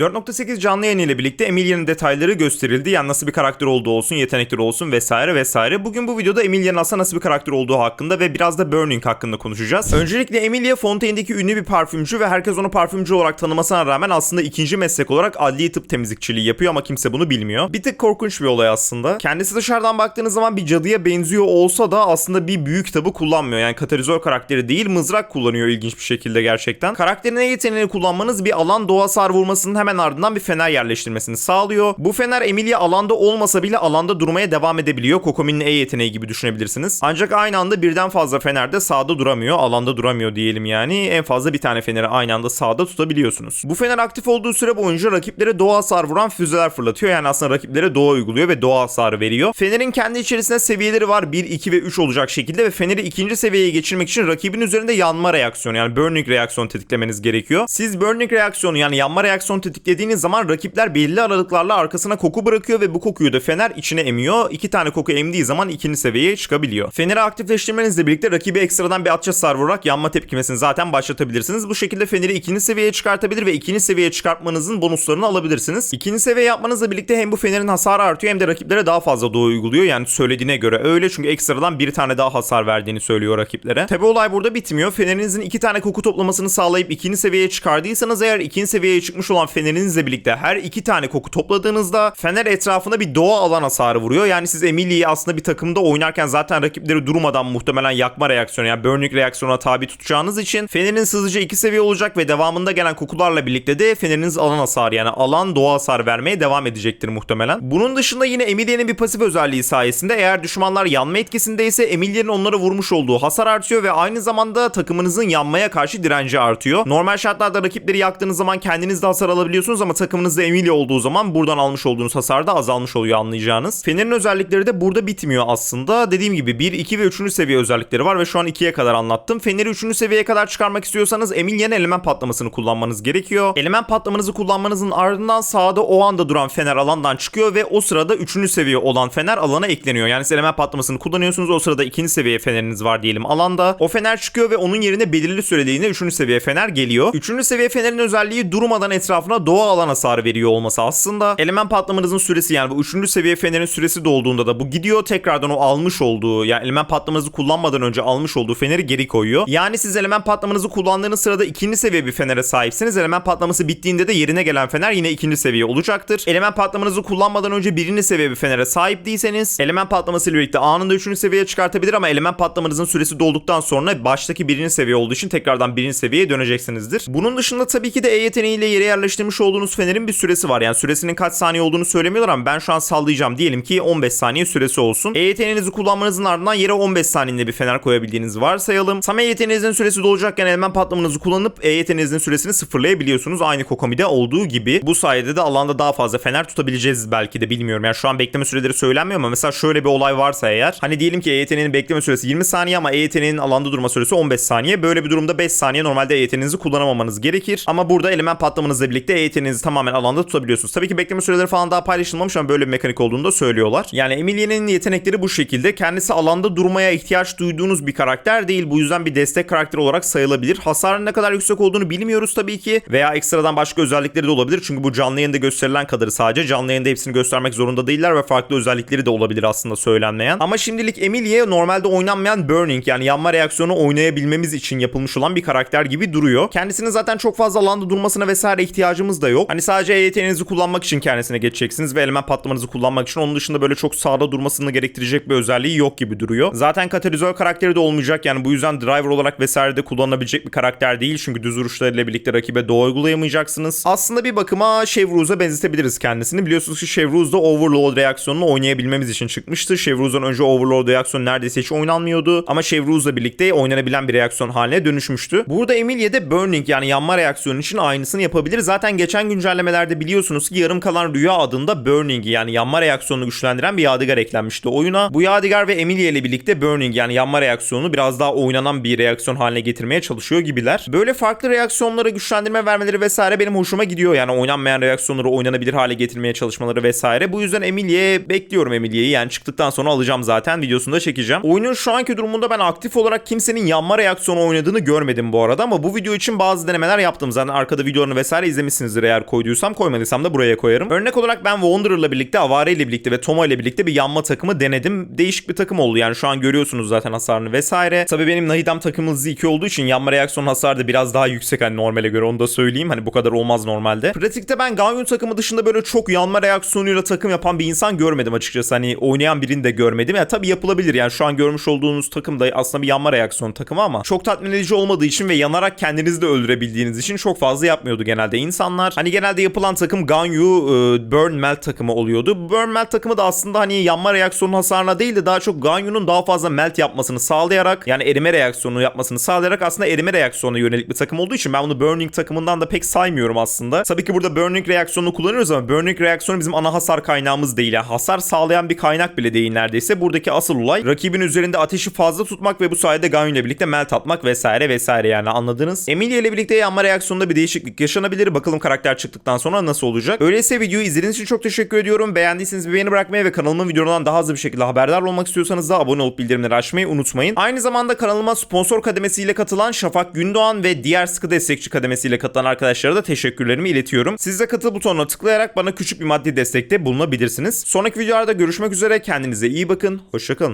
4.8 canlı yayın ile birlikte Emilia'nın detayları gösterildi. Yani nasıl bir karakter olduğu olsun, yetenekleri olsun vesaire vesaire. Bugün bu videoda Emilia'nın aslında nasıl bir karakter olduğu hakkında ve biraz da Burning hakkında konuşacağız. Öncelikle Emilia Fontaine'deki ünlü bir parfümcü ve herkes onu parfümcü olarak tanımasına rağmen aslında ikinci meslek olarak adli tıp temizlikçiliği yapıyor ama kimse bunu bilmiyor. Bir tık korkunç bir olay aslında. Kendisi dışarıdan baktığınız zaman bir cadıya benziyor olsa da aslında bir büyük kitabı kullanmıyor. Yani katalizör karakteri değil mızrak kullanıyor ilginç bir şekilde gerçekten. Karakterin en yeteneğini kullanmanız bir alan doğa sar vurmasının hemen ardından bir fener yerleştirmesini sağlıyor. Bu fener Emilia alanda olmasa bile alanda durmaya devam edebiliyor. Kokomi'nin E yeteneği gibi düşünebilirsiniz. Ancak aynı anda birden fazla fener de sağda duramıyor. Alanda duramıyor diyelim yani. En fazla bir tane feneri aynı anda sağda tutabiliyorsunuz. Bu fener aktif olduğu süre boyunca rakiplere doğa hasar vuran füzeler fırlatıyor. Yani aslında rakiplere doğa uyguluyor ve doğa hasarı veriyor. Fenerin kendi içerisinde seviyeleri var. 1, 2 ve 3 olacak şekilde ve feneri ikinci seviyeye geçirmek için rakibin üzerinde yanma reaksiyonu yani burning reaksiyon tetiklemeniz gerekiyor. Siz burning reaksiyonu yani yanma reaksiyonu tetiklediğiniz zaman rakipler belli aralıklarla arkasına koku bırakıyor ve bu kokuyu da fener içine emiyor. İki tane koku emdiği zaman ikinci seviyeye çıkabiliyor. Feneri aktifleştirmenizle birlikte rakibi ekstradan bir atça sar vurarak yanma tepkimesini zaten başlatabilirsiniz. Bu şekilde feneri ikinci seviyeye çıkartabilir ve ikinci seviyeye çıkartmanızın bonuslarını alabilirsiniz. İkinci seviye yapmanızla birlikte hem bu fenerin hasarı artıyor hem de rakiplere daha fazla doğu uyguluyor. Yani söylediğine göre öyle çünkü ekstradan bir tane daha hasar verdiğini söylüyor rakiplere. Tabi olay burada bitmiyor. Fenerinizin iki tane koku toplamasını sağlayıp ikinci seviyeye çıkardıysanız eğer ikinci seviyeye çıkmış olan fenerinizle birlikte her iki tane koku topladığınızda fener etrafına bir doğa alan hasarı vuruyor. Yani siz Emily'yi aslında bir takımda oynarken zaten rakipleri durmadan muhtemelen yakma reaksiyonu yani burning reaksiyona tabi tutacağınız için feneriniz hızlıca iki seviye olacak ve devamında gelen kokularla birlikte de feneriniz alan hasar yani alan doğa hasar vermeye devam edecektir muhtemelen. Bunun dışında yine Emily'nin bir pasif özelliği sayesinde eğer düşmanlar yanma etkisindeyse Emily'nin onlara vurmuş olduğu hasar artıyor ve aynı zamanda takımınızın yanmaya karşı direnci artıyor. Normal şartlarda rakipleri yaktığınız zaman kendiniz de hasar alabiliyorsunuz ama takımınızda Emilia olduğu zaman buradan almış olduğunuz hasar da azalmış oluyor anlayacağınız. Fener'in özellikleri de burada bitmiyor aslında. Dediğim gibi 1, 2 ve 3. seviye özellikleri var ve şu an 2'ye kadar anlattım. Fener'i 3. seviyeye kadar çıkarmak istiyorsanız Emilia'nın element patlamasını kullanmanız gerekiyor. Element patlamanızı kullanmanızın ardından sağda o anda duran fener alandan çıkıyor ve o sırada 3. seviye olan fener alana ekleniyor. Yani siz element patlamasını kullanıyorsunuz o sırada 2. seviye feneriniz var diyelim alanda. O fener çıkıyor ve onun yerine belirli süreliğine 3. seviye fener geliyor. 3. seviye fenerin özelliği durmadan etrafına doğa alan hasarı veriyor olması aslında. Element patlamanızın süresi yani bu 3. seviye fenerin süresi dolduğunda da bu gidiyor tekrardan o almış olduğu yani element patlamanızı kullanmadan önce almış olduğu feneri geri koyuyor. Yani siz element patlamanızı kullandığınız sırada 2. seviye bir fenere sahipsiniz. Element patlaması bittiğinde de yerine gelen fener yine 2. seviye olacaktır. Element patlamanızı kullanmadan önce 1. seviye bir fenere sahip değilseniz element patlaması ile birlikte anında 3. seviyeye çıkartabilir ama element patlamanızın süresi dolduktan sonra baştaki 1. seviye olduğu için tekrardan 1. seviyeye döneceksinizdir. Bunun dışında tabii ki de E yeteneğiyle yere yerleştirmiş olduğunuz fenerin bir süresi var. Yani süresinin kaç saniye olduğunu söylemiyorlar ama ben şu an sallayacağım. Diyelim ki 15 saniye süresi olsun. E kullanmanızın ardından yere 15 saniyede bir fener koyabildiğinizi varsayalım. Tam E yeteneğinizin süresi dolecekken element patlamanızı kullanıp E süresini sıfırlayabiliyorsunuz. Aynı Kokomi'de olduğu gibi. Bu sayede de alanda daha fazla fener tutabileceğiz belki de bilmiyorum. Yani şu an bekleme süreleri söylenmiyor ama mesela şöyle bir olay varsa eğer. Hani diyelim ki E bekleme süresi 20 saniye ama E alanda durma süresi 15 saniye. Böyle bir durumda 5 saniye normalde E kullanamamanız gerekir. Ama burada element patlamanızla birlikte E yeteneğinizi tamamen alanda tutabiliyorsunuz. Tabii ki bekleme süreleri falan daha paylaşılmamış ama böyle bir mekanik olduğunu da söylüyorlar. Yani Emilia'nın yetenekleri bu şekilde. Kendisi alanda durmaya ihtiyaç duyduğunuz bir karakter değil. Bu yüzden bir destek karakter olarak sayılabilir. Hasarın ne kadar yüksek olduğunu bilmiyoruz tabii ki. Veya ekstradan başka özellikleri de olabilir. Çünkü bu canlı yayında gösterilen kadarı sadece. Canlı yayında hepsini göstermek zorunda değiller ve farklı özellikleri de olabilir aslında söylenmeyen. Ama şimdilik Emilia normalde oynanmayan Burning yani yanma reaksiyonu oynayabilmemiz için yapılmış olan bir karakter gibi duruyor. Kendisinin zaten çok fazla alanda durmasına vesaire ihtiyacımız da yok. Hani sadece E yeteneğinizi kullanmak için kendisine geçeceksiniz ve element patlamanızı kullanmak için onun dışında böyle çok sağda durmasını gerektirecek bir özelliği yok gibi duruyor. Zaten katalizör karakteri de olmayacak yani bu yüzden driver olarak vesaire de kullanılabilecek bir karakter değil çünkü düz vuruşlarıyla birlikte rakibe doğu uygulayamayacaksınız. Aslında bir bakıma Chevrouz'a benzetebiliriz kendisini. Biliyorsunuz ki Chevrouz da Overload reaksiyonunu oynayabilmemiz için çıkmıştı. Chevrouz'dan önce Overload reaksiyonu neredeyse hiç oynanmıyordu ama Chevrouz'la birlikte oynanabilen bir reaksiyon haline dönüşmüştü. Burada Emilia'da Burning yani yanma reaksiyonu için aynısını yapabilir. Zaten geçen güncellemelerde biliyorsunuz ki yarım kalan rüya adında Burning yani yanma reaksiyonunu güçlendiren bir yadigar eklenmişti oyuna. Bu yadigar ve Emilia ile birlikte Burning yani yanma reaksiyonunu biraz daha oynanan bir reaksiyon haline getirmeye çalışıyor gibiler. Böyle farklı reaksiyonlara güçlendirme vermeleri vesaire benim hoşuma gidiyor. Yani oynanmayan reaksiyonları oynanabilir hale getirmeye çalışmaları vesaire. Bu yüzden Emilia'ya bekliyorum Emilia'yı. Yani çıktıktan sonra alacağım zaten. Videosunu da çekeceğim. Oyunun şu anki durumunda ben aktif olarak kimsenin yanma reaksiyonu oynadığını görmedim bu arada ama bu video için bazı denemeler yaptım. Zaten arkada videolarını vesaire koyabilirsiniz eğer koyduysam koymadıysam da buraya koyarım. Örnek olarak ben Wanderer'la birlikte, Avare ile birlikte ve Toma ile birlikte bir yanma takımı denedim. Değişik bir takım oldu yani şu an görüyorsunuz zaten hasarını vesaire. Tabii benim Nahidam takımı hızı 2 olduğu için yanma reaksiyon hasarı da biraz daha yüksek hani normale göre onu da söyleyeyim. Hani bu kadar olmaz normalde. Pratikte ben Ganyun takımı dışında böyle çok yanma reaksiyonuyla takım yapan bir insan görmedim açıkçası. Hani oynayan birini de görmedim. Ya tabii yapılabilir yani şu an görmüş olduğunuz takım da aslında bir yanma reaksiyon takımı ama çok tatmin edici olmadığı için ve yanarak kendinizi de öldürebildiğiniz için çok fazla yapmıyordu genelde insanlar. Hani genelde yapılan takım Ganyu e, Burn Melt takımı oluyordu. Bu Burn Melt takımı da aslında hani yanma reaksiyonu hasarına değil de daha çok Ganyu'nun daha fazla melt yapmasını sağlayarak yani erime reaksiyonu yapmasını sağlayarak aslında erime reaksiyonuna yönelik bir takım olduğu için ben bunu Burning takımından da pek saymıyorum aslında. Tabii ki burada Burning reaksiyonunu kullanıyoruz ama Burning reaksiyonu bizim ana hasar kaynağımız değil. Yani hasar sağlayan bir kaynak bile değil neredeyse. Buradaki asıl olay rakibin üzerinde ateşi fazla tutmak ve bu sayede Ganyu ile birlikte melt atmak vesaire vesaire yani anladınız. Emilia ile birlikte yanma reaksiyonunda bir değişiklik yaşanabilir. Bakalım karakter çıktıktan sonra nasıl olacak. Öyleyse videoyu izlediğiniz için çok teşekkür ediyorum. Beğendiyseniz bir beğeni bırakmayı ve kanalımın videolarından daha hızlı bir şekilde haberdar olmak istiyorsanız da abone olup bildirimleri açmayı unutmayın. Aynı zamanda kanalıma sponsor kademesiyle katılan Şafak Gündoğan ve diğer sıkı destekçi kademesiyle katılan arkadaşlara da teşekkürlerimi iletiyorum. Siz de katıl butonuna tıklayarak bana küçük bir maddi destekte bulunabilirsiniz. Sonraki videolarda görüşmek üzere. Kendinize iyi bakın. Hoşçakalın.